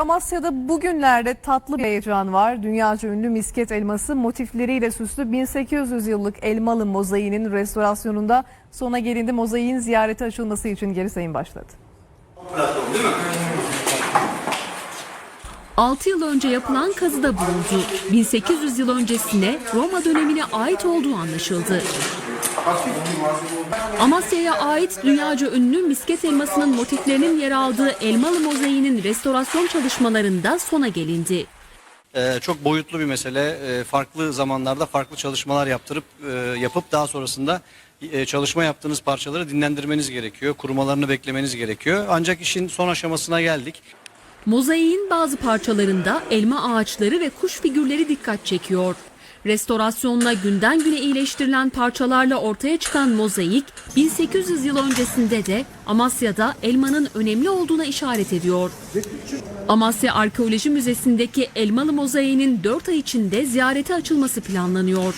Amasya'da bugünlerde tatlı bir heyecan var. Dünyaca ünlü misket elması motifleriyle süslü 1800 yıllık elmalı mozaiğinin restorasyonunda sona gelindi. Mozaiğin ziyarete açılması için geri sayım başladı. 6 yıl önce yapılan kazıda bulundu. 1800 yıl öncesine Roma dönemine ait olduğu anlaşıldı. Amasya'ya ait dünyaca ünlü misket elmasının motiflerinin yer aldığı elmalı mozaiğinin restorasyon çalışmalarında sona gelindi. Ee, çok boyutlu bir mesele. Ee, farklı zamanlarda farklı çalışmalar yaptırıp e, yapıp daha sonrasında e, çalışma yaptığınız parçaları dinlendirmeniz gerekiyor. Kurumalarını beklemeniz gerekiyor. Ancak işin son aşamasına geldik. Mozaiğin bazı parçalarında elma ağaçları ve kuş figürleri dikkat çekiyor. Restorasyonla günden güne iyileştirilen parçalarla ortaya çıkan mozaik 1800 yıl öncesinde de Amasya'da elmanın önemli olduğuna işaret ediyor. Amasya Arkeoloji Müzesi'ndeki elmalı mozaiğinin 4 ay içinde ziyarete açılması planlanıyor.